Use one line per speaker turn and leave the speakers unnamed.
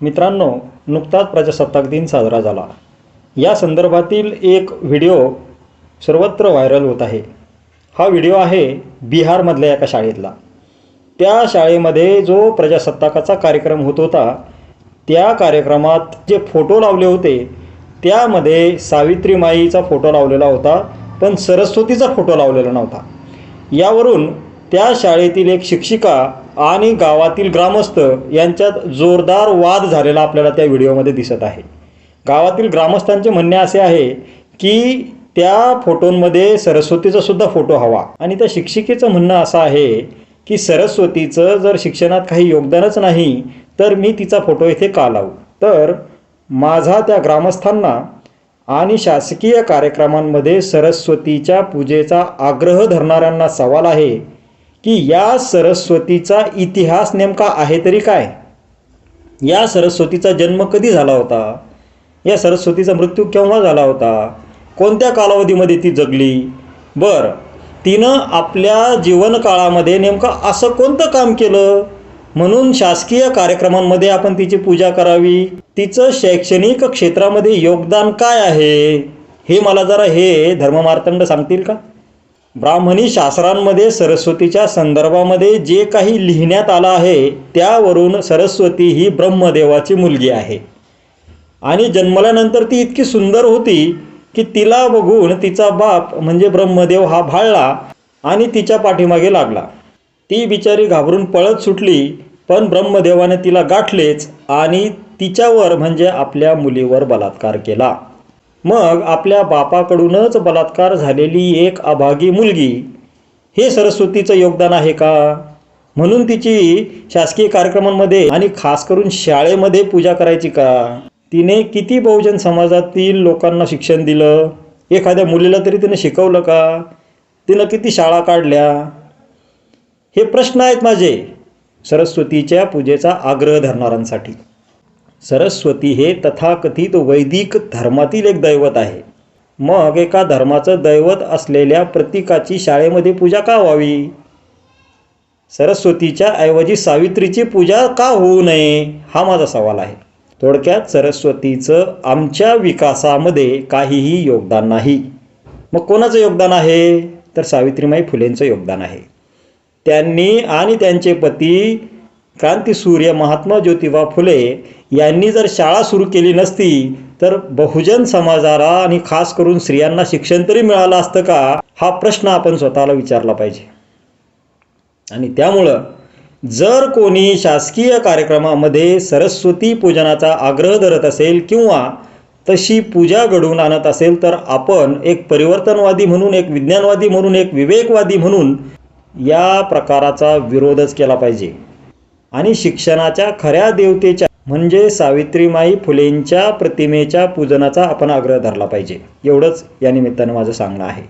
मित्रांनो नुकताच प्रजासत्ताक दिन साजरा झाला. या संदर्भातील एक व्हिडिओ सर्वत्र व्हायरल होत आहे. हा व्हिडिओ आहे बिहारमधल्या एका शाळेतला. त्या शाळेमध्ये जो प्रजासत्ताकाचा कार्यक्रम होत होता त्या कार्यक्रमात जे फोटो लावले होते त्यामध्ये सावित्रीमाईचा फोटो लावलेला होता पण सरस्वतीचा फोटो लावलेला नव्हता. यावरून त्या शाळेतील एक शिक्षिका आणि गावातील ग्रामस्थ यांच्यात जोरदार वाद झालेला आपल्याला त्या व्हिडिओमध्ये दिसत आहे. गावातील ग्रामस्थांचे म्हणणे असे आहे की त्या फोटोंमध्ये सरस्वतीचा सुद्धा फोटो हवा. आणि त्या शिक्षिकेचं म्हणणं असं आहे की सरस्वतीचं जर शिक्षणात काही योगदानच नाही तर मी तिचा फोटो इथे का लावू? तर माझा त्या ग्रामस्थांना आणि शासकीय कार्यक्रमांमध्ये सरस्वतीच्या पूजेचा आग्रह धरणाऱ्यांना सवाल आहे की या सरस्वतीचा इतिहास नेमका आहे तरी काय? या सरस्वतीचा जन्म कधी झाला होता? या सरस्वतीचा मृत्यू केव्हा झाला होता? कोणत्या कालावधीमध्ये ती जगली? बरं तिनं आपल्या जीवनकाळामध्ये नेमकं असं कोणतं काम केलं? म्हणून शासकीय कार्यक्रमांमध्ये आपण तिची पूजा करावी. तिचं शैक्षणिक क्षेत्रामध्ये योगदान काय आहे? हे मला जरा हे धर्ममार्तंड सांगतील का? ब्राह्मणी शास्त्रांमध्ये सरस्वतीच्या संदर्भामध्ये जे काही लिहिण्यात आलं आहे त्यावरून सरस्वती ही ब्रह्मदेवाची मुलगी आहे. आणि जन्मल्यानंतर ती इतकी सुंदर होती की तिला बघून तिचा बाप म्हणजे ब्रह्मदेव हा भाळला आणि तिच्या पाठीमागे लागला. ती बिचारी घाबरून पळत सुटली पण ब्रह्मदेवाने तिला गाठलेच आणि तिच्यावर म्हणजे आपल्या मुलीवर बलात्कार केला. मग आपल्या बापाकडूनच बलात्कार झालेली एक अभागी मुलगी हे सरस्वतीचं योगदान आहे का? म्हणून तिची शासकीय कार्यक्रमांमध्ये आणि खास करून शाळेमध्ये पूजा करायची का? तिने किती बहुजन समाजातील लोकांना शिक्षण दिलं? एखाद्या मुलीला तरी तिने शिकवलं का? तिनं किती शाळा काढल्या? हे प्रश्न आहेत माझे सरस्वतीच्या पूजेचा आग्रह धरणाऱ्यांसाठी. सरस्वती हे तथाकथित वैदिक धर्मातील एक दैवत आहे. मग एका धर्माचं दैवत असलेल्या प्रतीकाची शाळेमध्ये पूजा का व्हावी? सरस्वतीच्या ऐवजी सावित्रीची पूजा का होऊ नये? हा माझा सवाल आहे. थोडक्यात सरस्वतीचं आमच्या विकासामध्ये काहीही योगदान नाही. मग कोणाचं योगदान आहे? तर सावित्रीमाई फुलेंचं योगदान आहे. त्यांनी आणि त्यांचे पती क्रांतीसूर्य महात्मा ज्योतिबा फुले यांनी जर शाळा सुरू केली नसती तर बहुजन समाजाला आणि खास करून स्त्रियांना शिक्षण तरी मिळालं असतं का? हा प्रश्न आपण स्वतःला विचारला पाहिजे. आणि त्यामुळं जर कोणी शासकीय कार्यक्रमामध्ये सरस्वती पूजनाचा आग्रह धरत असेल किंवा तशी पूजा घडवून आणत असेल तर आपण एक परिवर्तनवादी म्हणून एक विज्ञानवादी म्हणून एक विवेकवादी म्हणून या प्रकाराचा विरोधच केला पाहिजे. आणि शिक्षणाच्या खऱ्या देवतेच्या म्हणजे सावित्रीमाई फुलेंच्या प्रतिमेच्या पूजनाचा आपण आग्रह धरला पाहिजे. एवढंच या निमित्तानं माझं सांगणं आहे.